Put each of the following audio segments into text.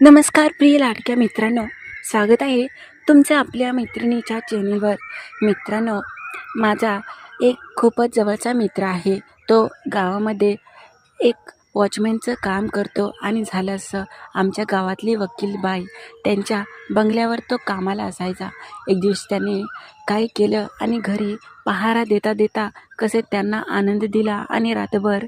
नमस्कार प्रिय लाडक्या मित्रांनो. स्वागत आहे तुमचं आपल्या मैत्रिणीच्या चॅनलवर मित्रांनो माझा एक खूपच जवळचा मित्र आहे. तो गावामध्ये एक वॉचमॅनचं काम करतो आणि झालं असं आमच्या गावातली वकील बाई त्यांच्या बंगल्यावर तो कामाला असायचा. एक दिवस त्याने काय केलं आणि घरी पहारा देता देता कसे त्यांना आनंद दिला आणि रातभर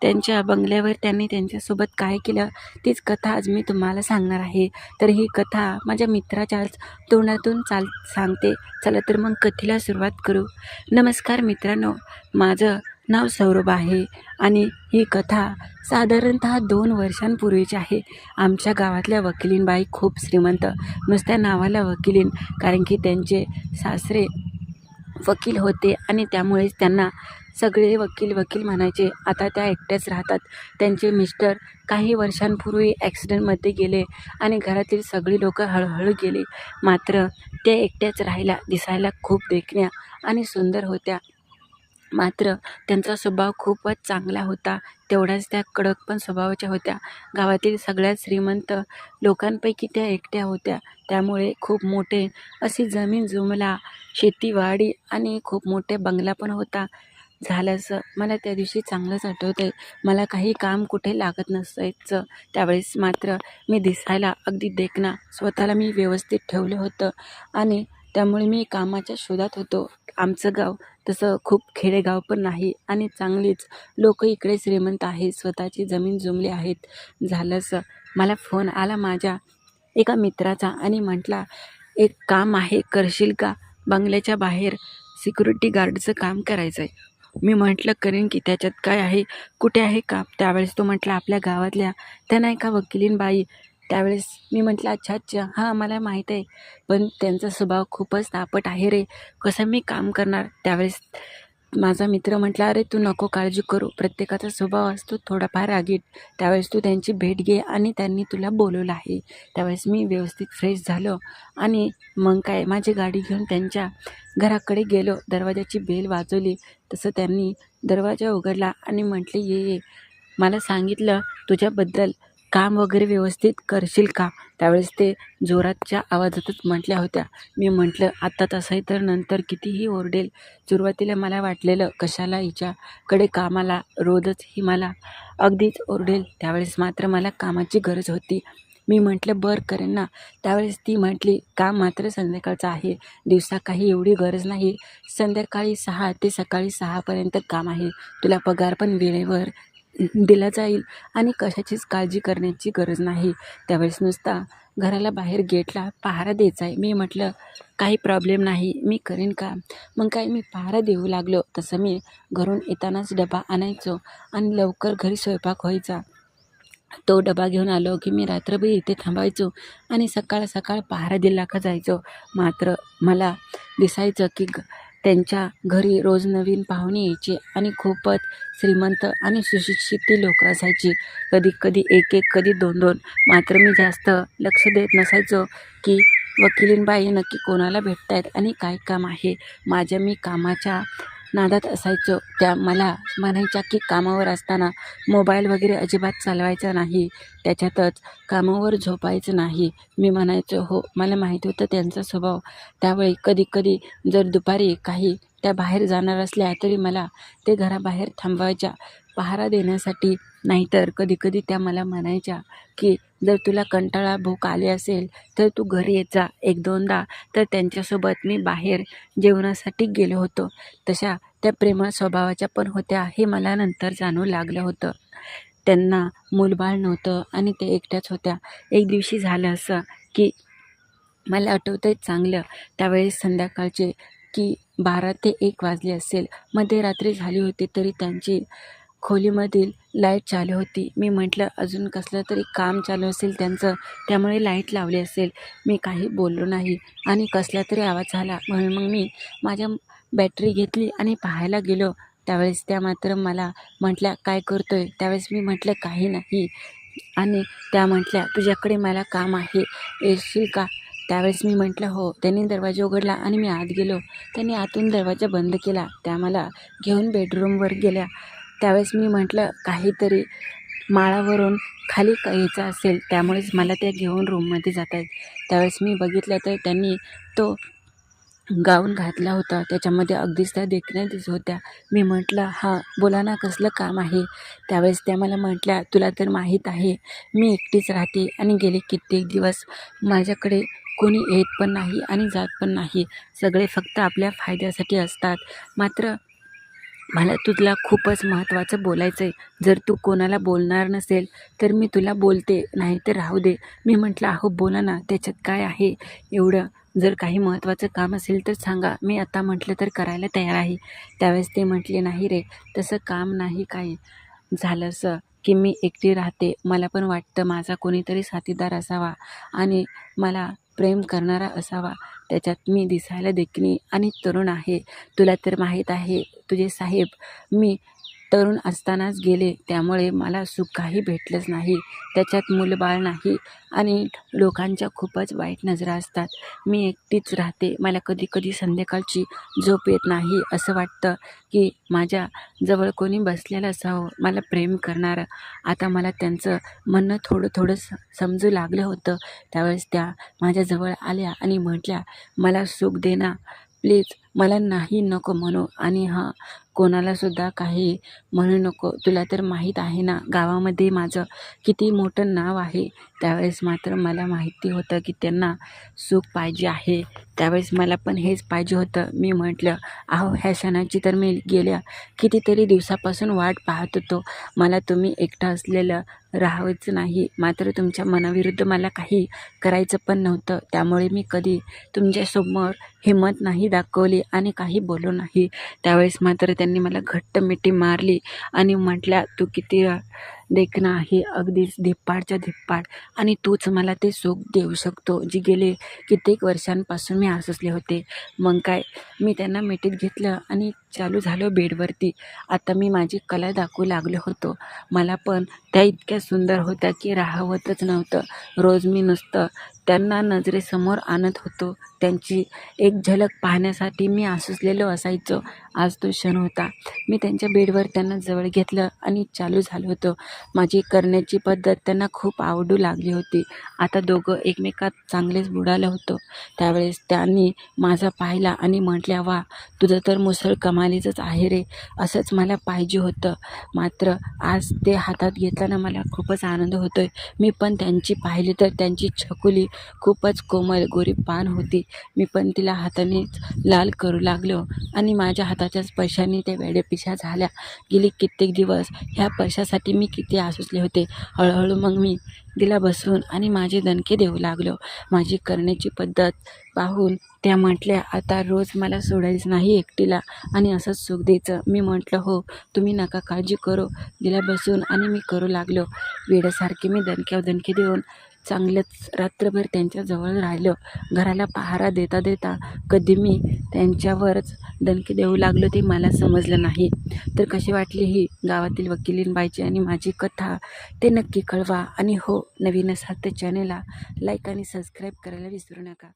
त्यांच्या बंगल्यावर त्यांनी त्यांच्यासोबत काय केलं तीच कथा आज मी तुम्हाला सांगणार आहे. तर ही कथा माझ्या मित्राच्याच तोंडातून चाल सांगते. चला तर मग कथेला सुरुवात करू. नमस्कार मित्रांनो माझं नाव सौरभ आहे आणि ही कथा साधारणत दोन वर्षांपूर्वीची आहे. आमच्या गावातल्या वकिलींबाई खूप श्रीमंत नुसत्या नावाला वकिलीन कारण की त्यांचे सासरे वकील होते आणि त्यामुळेच त्यांना सगळे वकील वकील म्हणायचे. आता त्या एकट्याच राहतात. त्यांचे मिस्टर काही वर्षांपूर्वी ॲक्सिडेंटमध्ये गेले आणि घरातील सगळी लोकं हळूहळू गेली. मात्र त्या एकट्याच राहिल्या दिसायला खूप देखण्या आणि सुंदर होत्या. मात्र त्यांचा स्वभाव खूपच चांगला होता. तेवढ्याच त्या कडक पण स्वभावाच्या होत्या. गावातील सगळ्यात श्रीमंत लोकांपैकी त्या एकट्या होत्या. त्यामुळे खूप मोठे अशी जमीन जुमला शेतीवाडी आणि खूप मोठे बंगला पण होता. झालं असं मला त्या दिवशी चांगलंच आठवतं आहे मला काही काम कुठे लागत नसायचं. त्यावेळेस मात्र मी दिसायला अगदी देखना स्वतःला मी व्यवस्थित ठेवलं होतं. आणि त्यामुळे मी कामाच्या शोधात होतो. आमचं गाव तसं खूप खेडेगाव पण नाही आणि चांगलीच. लोक इकडे श्रीमंत आहे स्वतःची जमीन जुमली आहेत. झालंसं. मला फोन आला माझ्या एका मित्राचा आणि म्हटला एक काम आहे करशील का? बंगल्याच्या बाहेर सिक्युरिटी गार्डचं काम करायचं आहे मी म्हटलं करेन की त्याच्यात काय आहे? कुठे आहे का त्यावेळेस तो म्हटला आपल्या गावातल्या त्यांना एका वकिलीन बाई त्यावेळेस मी म्हटलं अच्छा अच्छा हां मला माहीत आहे. पण त्यांचा स्वभाव खूपच तापट आहे रे. कसं मी काम करणार? त्यावेळेस माझा मित्र म्हटला अरे तू नको काळजी करू. प्रत्येकाचा स्वभाव असतो थोडाफार रागीट. त्यावेळेस तू त्यांची भेट घे आणि त्यांनी तुला बोलवलं आहे. त्यावेळेस मी व्यवस्थित फ्रेश झालो आणि मग काय माझी गाडी घेऊन त्यांच्या घराकडे गेलो. दरवाजाची बेल वाजवली. तसं त्यांनी दरवाजा उघडला आणि म्हटले ये ये. मला सांगितलं तुझ्याबद्दल. काम वगैरे व्यवस्थित करशील का? त्यावेळेस ते जोरातच्या आवाजातच म्हटल्या होत्या. मी म्हटलं आत्ता तसंही तर नंतर कितीही ओरडेल. सुरुवातीला मला वाटलेलं कशाला हिच्याकडे कामाला रोजच ही मला अगदीच ओरडेल. त्यावेळेस मात्र मला कामाची गरज होती. मी म्हटलं बरं करेन ना. त्यावेळेस ती म्हटली काम मात्र संध्याकाळचं आहे. दिवसा काही एवढी गरज नाही. संध्याकाळी सहा ते सकाळी सहापर्यंत काम आहे. तुला पगार पण वेळेवर दिला जाईल आणि कशाचीच काळजी करण्याची गरज नाही. त्यावेळेस नुसता घराला बाहेर गेटला पहारा द्यायचा आहे. मी म्हटलं काही प्रॉब्लेम नाही मी करेन का मग काय मी पहारा देऊ लागलो. तसं मी घरून येतानाच डबा आणायचो आणि लवकर घरी स्वयंपाक व्हायचा. तो डबा घेऊन आलो की मी रात्रभर इथे थांबायचो आणि सकाळ सकाळ पहारा दिला का जायचो. मात्र मला दिसायचं की ग त्यांच्या घरी रोज नवीन पाहुणे यायचे आणि खूपच श्रीमंत आणि सुशिक्षित ती लोकं असायची. कधी कधी एक एक कधी दोन दोन. मात्र मी जास्त लक्ष देत नसायचो की वकिलींबाई नक्की कोणाला भेटत आहेत आणि काय काम आहे. माझ्या मी कामाच्या नादात असायचो. त्या मला म्हणायच्या की कामावर असताना मोबाईल वगैरे अजिबात चालवायचा नाही. त्याच्यातच कामावर झोपायचं नाही. मी म्हणायचो हो मला माहीत होतं त्यांचा स्वभाव. त्यावेळी कधी कधी जर दुपारी काही त्या बाहेर जाणार असल्या तरी मला ते घराबाहेर थांबवायच्या. पहारा देण्यासाठी. नाहीतर कधीकधी त्या मला म्हणायच्या की जर तुला कंटाळा भूक आली असेल तर तू घरी येत जा. एक दोनदा तर त्यांच्यासोबत मी बाहेर जेवणासाठी गेलो होतो. तशा त्या प्रेमळ स्वभावाच्या पण होत्या हे मला नंतर जाणू लागलं होतं. त्यांना मूलबाळ नव्हतं आणि ते एकट्याच होत्या. एक दिवशी झालं असं की मला आठवतं आहे चांगलं. त्यावेळेस संध्याकाळचे की बारा ते एक वाजले असेल. मध्यरात्री झाली होती तरी त्यांची खोलीमधील लाइट चालू होती. मी म्हटलं अजून कसलं तरी काम चालू असेल त्यांचं त्यामुळे लाइट लावली असेल. मी काही बोललो नाही आणि कसला तरी आवाज झाला म्हणून मग मी माझ्या बॅटरी घेतली आणि पाहायला गेलो. त्यावेळेस त्या मात्र मला म्हटल्या काय करतो आहे त्यावेळेस मी म्हटलं काही नाही. आणि त्या म्हटल्या तुझ्याकडे मला काम आहे. येशील का? त्यावेळेस मी म्हटलं हो. त्यांनी दरवाजा उघडला आणि मी आत गेलो. त्यांनी आतून दरवाजा बंद केला. त्या मला घेऊन बेडरूमवर गेल्या. त्यावेळेस मी म्हटलं काहीतरी माळावरून खाली यायचं असेल त्यामुळेच मला त्या घेऊन रूममध्ये जात आहेत त्यावेळेस मी बघितलं तर त्यांनी तो गाऊन घातला होता. त्याच्यामध्ये अगदीच त्या देखण्या दिसत होत्या. मी म्हटलं हा बोला ना कसलं काम आहे? त्यावेळेस त्या मला म्हटल्या तुला तर माहीत आहे मी एकटीच राहते आणि गेले कित्येक दिवस माझ्याकडे कोणी येत पण नाही आणि जात पण नाही. सगळे फक्त आपल्या फायद्यासाठी असतात. मात्र मला तुला खूपच महत्त्वाचं बोलायचं आहे जर तू कोणाला बोलणार नसेल तर मी तुला बोलते नाही तर राहू दे. मी म्हटलं अहो बोला ना त्याच्यात काय आहे? एवढं. जर काही महत्त्वाचं काम असेल तर सांगा. मी आता म्हटलं तर करायला तयार आहे. त्यावेळेस ते म्हटले नाही रे तसं काम नाही काही झालं असं की मी एकटी राहते. मला पण वाटतं माझा कोणीतरी साथीदार असावा आणि मला प्रेम करणारा असावा. त्याच्यात मी दिसायला देखणी आणि तरुण आहे. तुला तर माहीत आहे तुझे साहेब मी तरुण असतानाच गेले. त्यामुळे मला सुख काही भेटलंच नाही. त्याच्यात मूलबाळ नाही आणि लोकांच्या खूपच वाईट नजरा असतात. मी एकटीच राहते. मला कधी कधी संध्याकाळची झोप येत नाही. असं वाटतं की माझ्या जवळ कोणी बसलेलं असावं. मला प्रेम करणारं. आता मला त्यांचं म्हणणं थोडं थोडं स समजू लागलं होतं. त्यावेळेस त्या माझ्याजवळ आल्या आणि म्हटल्या मला सुख देना प्लीज मला नाही नको म्हणू. आणि हां कोणालासुद्धा काही म्हणू नको. तुला तर माहीत आहे ना गावामध्ये माझं किती मोठं नाव आहे. त्यावेळेस मात्र मला माहिती होतं की त्यांना सुख पाहिजे आहे. त्यावेळेस मला पण हेच पाहिजे होतं. मी म्हटलं अहो ह्या क्षणाची तर मी गेल्या कितीतरी दिवसापासून वाट पाहत होतो. मला तुम्ही एकटं असलेलं राहायचं नाही. मात्र तुमच्या मनाविरुद्ध मला काही करायचं पण नव्हतं. त्यामुळे मी कधी तुमच्यासमोर हिंमत नाही दाखवली. आणि काही बोललो नाही. त्यावेळेस मात्र त्यांनी मला घट्ट मिठी मारली आणि म्हटल्या तू किती देखणं आहे अगदीच धिप्पाडच्या धिप्पाड आणि तूच मला ते सुख देऊ शकतो. जी गेले कित्येक वर्षांपासून मी हसले होते. मग काय? मी त्यांना मिठीत घेतलं आणि चालू झालो बेडवरती. आता मी माझी कला दाखवू लागलो होतो. मला पण त्या इतक्या सुंदर होत्या की राहावतच नव्हतं. रोज मी नुसतं त्यांना नजरेसमोर आणत होतो. त्यांची एक झलक पाहण्यासाठी मी आसुसलेलो असायचो. आज तो क्षण होता. मी त्यांच्या बेडवर त्यांना जवळ घेतलं आणि चालू झालो होतो. माझी करण्याची पद्धत त्यांना खूप आवडू लागली होती. आता दोघं एकमेकात चांगलेच बुडालं होतं. त्यावेळेस त्यांनी माझा पाहिला आणि म्हटल्या वा तुझं तर मुसळ कमालीचंच आहे रे असंच मला पाहिजे होतं. मात्र आज ते हातात घेताना मला खूपच आनंद होतो आहे मी पण त्यांची पाहिली तर त्यांची छकुली खूपच कोमल गोरी पान होती. मी पण तिला हातानेच लाल करू लागलो आणि माझ्या हाताच्या स्पर्शाने त्या वेड्यापिशा झाल्या. गेली कित्येक दिवस ह्या पैशासाठी मी किती आसुसले होते. हळूहळू मग मी तिला बसवून आणि माझे दणके देऊ लागलो. माझी करण्याची पद्धत पाहून त्या म्हटल्या आता रोज मला सोडायचं नाही एकटीला आणि असंच सुख द्यायचं. मी म्हटलं हो तुम्ही नका काळजी करू. तिला बसून आणि मी करू लागलो. वेळेसारखे मी दणक्यावर दणके देऊन चांगलंच रात्रभर त्यांच्याजवळ राहिलं. घराला पहारा देता देता कधी मी त्यांच्यावरच दणके देऊ लागलो ते मला समजलं नाही. तर कशी वाटली ही गावातील वकिलींबाईची आणि माझी कथा? ते नक्की कळवा. आणि हो नवीन असाल तर चॅनेलला लाईक आणि सबस्क्राईब करायला विसरू नका.